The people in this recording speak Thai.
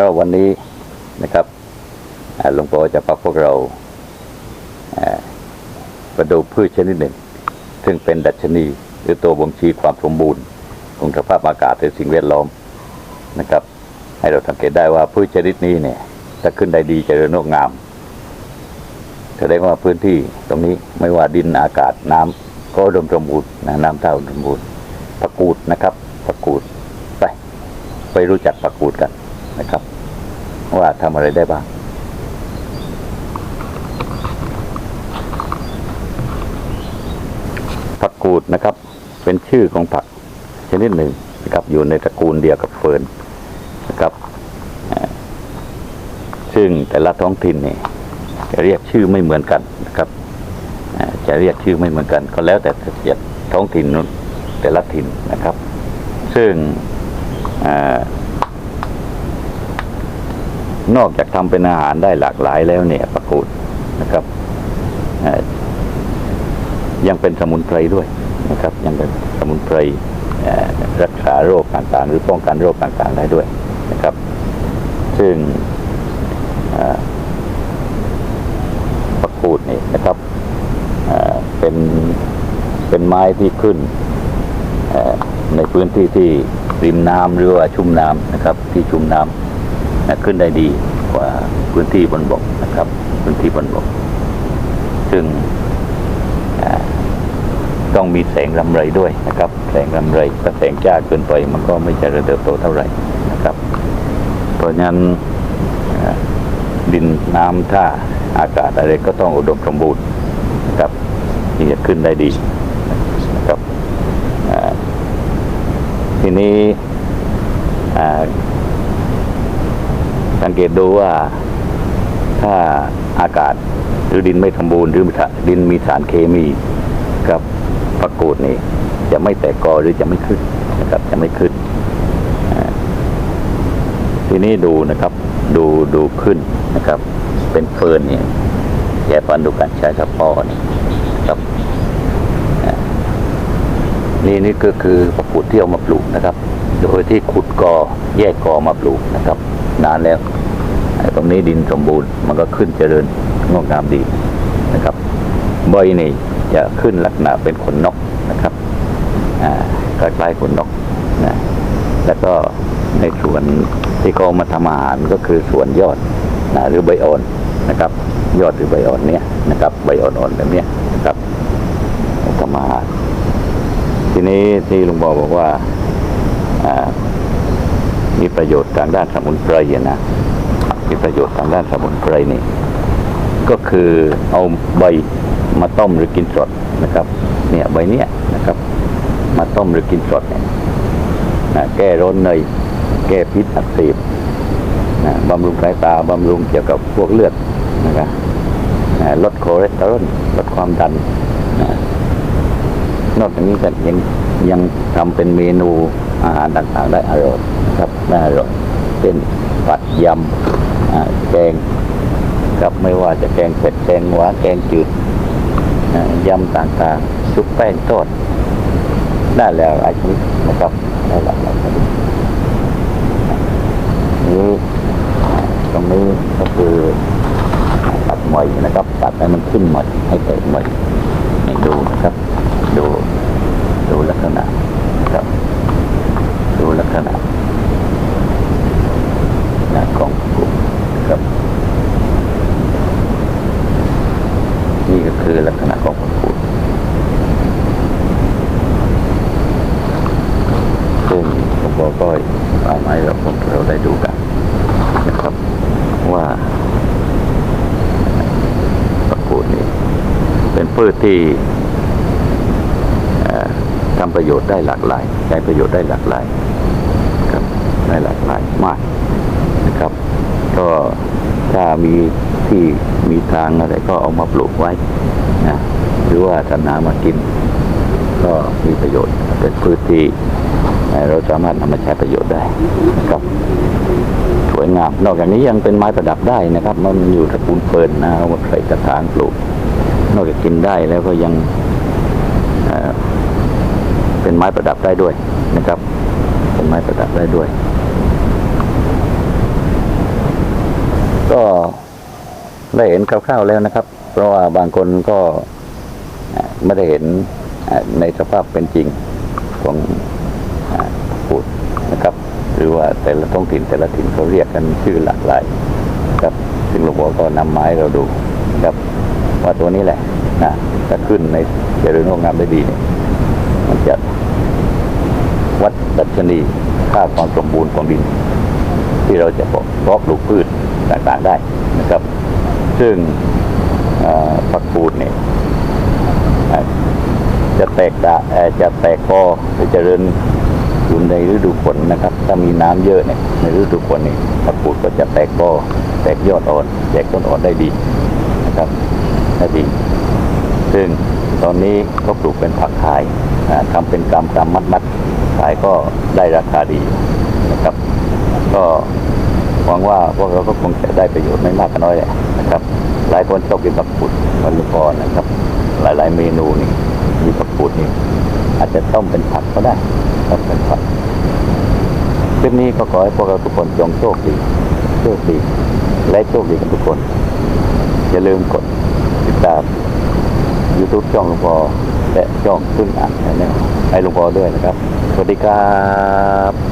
ก็วันนี้นะครับหลวงปู่จะพาพวกเราอ่ามาดูพืชชนิดหนึ่ง ซึ่งเป็นดัชนี หรือตัวบ่งชี้ความสมบูรณ์ของสภาพอากาศหรือสิ่งแวดล้อมนะครับ ให้เราสังเกตได้ว่าพืชชนิดนี้เนี่ยถ้าขึ้นได้ดีเจริญงอกงามแสดงว่าพื้นที่ตรงนี้ไม่ว่าดินอากาศน้ำก็ดมสมบูรณ์นะน้ำเท่าสมบูรณ์ผักกูดนะครับผักกูดไป ไปรู้จักผักกูดกันนะครับ ว่าทำอะไรได้บ้าง ผักกูดนะครับ เป็นชื่อของผักชนิดหนึ่งนะครับ อยู่ในตระกูลเดียวกับเฟิร์นนะครับ ซึ่งแต่ละท้องถิ่นเนี่ยจะเรียกชื่อไม่เหมือนกันนะครับจะเรียกชื่อไม่เหมือนกัน ก็แล้วแต่จะท้องถิ่นนู้นแต่ละถิ่นนะครับ ซึ่ง นอกจากทำเป็นอาหารได้หลากหลายแล้วเนี่ยผักกูดนะครับยังเป็นสมุนไพรด้วยนะครับ ยังเป็นสมุนไพรรักษาโรคต่างๆ หรือป้องกันโรคต่างๆได้ด้วยนะครับ ซึ่งปากกูดนี่นะครับเเป็นเป็นไม้ที่ขึ้นในพื้นที่ที่ริมน้ำหรือว่าชุ่มน้ำนะครับ ที่ชุ่มน้ำ ขึ้นได้ดีกว่าพื้นที่บนบกนะครับ พื้นที่บนบก ซึ่งต้องมีแสงรำไรด้วยนะครับ แสงรำไรถ้าแสงจ้าเกินไปมันก็ไม่จริญเติบโตเท่าไหร่นะครับ เพราะฉะนั้นดินน้ำท่าอากาศอะไรก็ต้องอุดมสมบูรณ์นะครับที่จะขึ้นได้ดีนะครับทีนี้อ่อสั งเกตดูว่าถ้าอากาศหรือดินไม่สมบูรณ์หรือดินมีสารเคมีครับประกูดนี่จะไม่แตกกอหรือจะไม่ขึ้นนะครับจะไม่ขึ้น ทีนี้ดูนะครับ ดูดูขึ้นนะครับ เป็นเฟิร์นเนี่ยแกฟันดูการใช้สปอนี่ครับนี่นี่ก็คือประกูดที่เอามาปลูกนะครับ โดยที่ขุดกอแยกกอมาปลูกนะครับ นานแล้ว ตรงนี้ดินสมบูรณ์มันก็ขึ้นเจริญงอกงามดีนะครับใบนี่จะขึ้นลักษณะเป็นขนนกนะครับคล้ายๆขนนกนะแล้วก็ในส่วนที่เขาเอามาทำอาหารก็คือส่วนยอดนะหรือใบอ่อนนะครับ ยอดหรือใบอ่อนเนี้ยนะครับใบอ่อนๆแบบเนี้ยนะครับทำอาหารทีนี้ที่ลุงบอกบอกว่า มีประโยชน์ทางด้านสมุนไพรอะนะมีประโยชน์ทางด้านสมุนไพรนี่ก็คือเอาใบมาต้มหรือกินสดนะครับ เนี่ยใบเนี้ยนะครับ มาต้มหรือกินสดเนี่ยนะแก้ร้อนในแก้พิษอักเสบนะบำรุงสายตาบำรุงเกี่ยวกับพวกเลือดนะครับนะลดคอเลสเตอรอลลดความดันนะนอกจากนี้ก็ยังยังทำเป็นเมนูอาหารต่างๆได้อร่อยนะครับ ได้อร่อยเช่นผัดยำแกงครับไม่ว่าจะแกงเผ็ดแกงหวานแกงจืดยำต่างๆซุปแป้งทอดได้แล้วหลาชนิดนะครับได้หลากนี้ตรงนี้ก็คือตัดใหม่นะครับ ตัดให้มันขึ้นใหม่ให้แตกใหม่ให้ดูนะครับ ดูดูลักษณะนะครับ ดูลักษณะนะของกลุ่มนะครับ นี่ก็คือลักษณะของคนพูดซึ่งผมบอ กก็เอามาให้เราพวกเราได้ดูกันนะครับว่าตะกูดนี่เป็นพืชที่ทำประโยชน์ได้หลากหลายใช้ประโยชน์ได้หลากหลายครับได้หลากหลายมากนะครับ ก็ถ้ามีที่มีทางอะไรก็เอามาปลูกไว้นะหรือว่าทำนามากิน ก็มีประโยชน์เป็นพืชที่ เราสามารถนำมาใช้ประโยชน์ได้นะครับสวยงาม นอกจากนี้ยังเป็นไม้ประดับได้นะครับ มันอยู่ตระกูลเฟิร์นนะเอามาใส่กระถางปลูก นอกจากกินได้แล้วก็ยังเเป็นไม้ประดับได้ด้วยนะครับ เป็นไม้ประดับได้ด้วย ก็ได้เห็นคร่าวๆแล้วนะครับ เพราะว่าบางคนก็ไม่ได้เห็นในสภาพเป็นจริงของ พูดนะครับ หรือว่าแต่ละท้องถิ่นแต่ละถิ่นเขาเรียกกันชื่อหลากหลายครับซึ่งหลวงพ่อก็นำมาให้เราดูนะครับว่าตัวนี้แหละนะถ้าขึ้นในเจริญงอกงามได้ดีเนี่ยมันจะวัดดัชนีค่าความสมบูรณ์ของดิน ที่เราจะเพาะปลูกพืชต่างๆได้นะครับ ซึ่งผักกูดเนี่ยจะแตกดาเอ่อจะแตกกอหรือเจริญ อยู่ในฤดูฝนนะครับ ถ้ามีน้ำเยอะเนี่ยในฤดูฝนนี่ผักกูดก็จะแตกกอแตกยอดอ่อน แตกต้นอ่อนได้ดีนะครับได้ดี ซึ่งตอนนี้ก็ปลูกเป็นผักขายอ่าทำเป็นกำกำมัดมัดขายก็ได้ราคาดีนะครับ ก็หวังว่าพวกเราก็คงจะได้ประโยชน์ไม่มากก็น้อยแหละนะครับ หลายคนชอบกินผักปุดวันลุกรนะครับ หลายๆเมนูนี่มีผักปุดนี่อาจจะต้มเป็นผักก็ได้ ครับเป็นผับคลิปนี้ก็ขอให้พวกเราทุกคนจงโชคดีโชคดี และโชคดีกันทุกคน อย่าลืมกดติดตาม YouTube ช่องหลวงพ่อและช่องพึ่งอ่านแนลให้หลวงพ่อด้วยนะครับ สวัสดีครับ